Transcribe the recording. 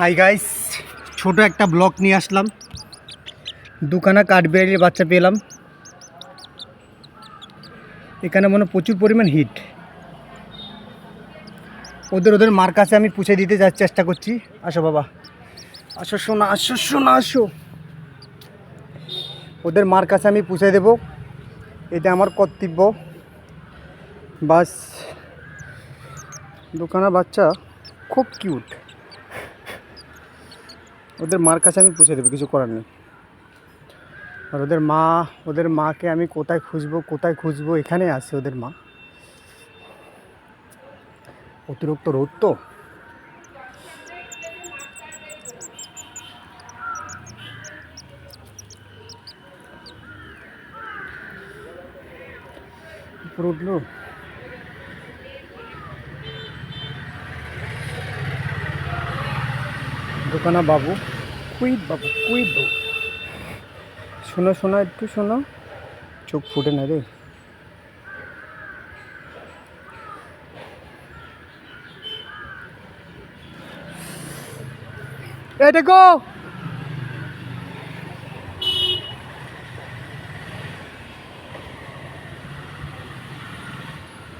Hi guys ছোট একটা block নিয়ে আসলাম। দুখানা কাঠবিড়ালির বাচ্চা পেলাম। এখানে মনে প্রচুর পরিমাণ হিট ওদের ওদের মার কাছে আমি পুষে দিতে যাওয়ার চেষ্টা করছি। আসো বাবা। আসো শোনা আসো শোনা আসো। ওদের মার কাছে আমি পুষে দেব। এটা আমার কর্তব্য। বাস দোকানা বাচ্চা, খুব কিউট ওদের মার কাছে আমি পুষে দেবো, কিছু করার নেই। আর ওদের মা, ওদের মাকে আমি কোথায় খুঁজবো কোথায় খুঁজবো এখানে আছে ওদের মা। অতিরিক্ত রোদ তো। উপরে উঠল। দোকানা বাবু। কুইট বাবু কুইট বাবু। শোনো শোনো, একটু শোনো। চোখ ফুটে না রে। এটা দেখো!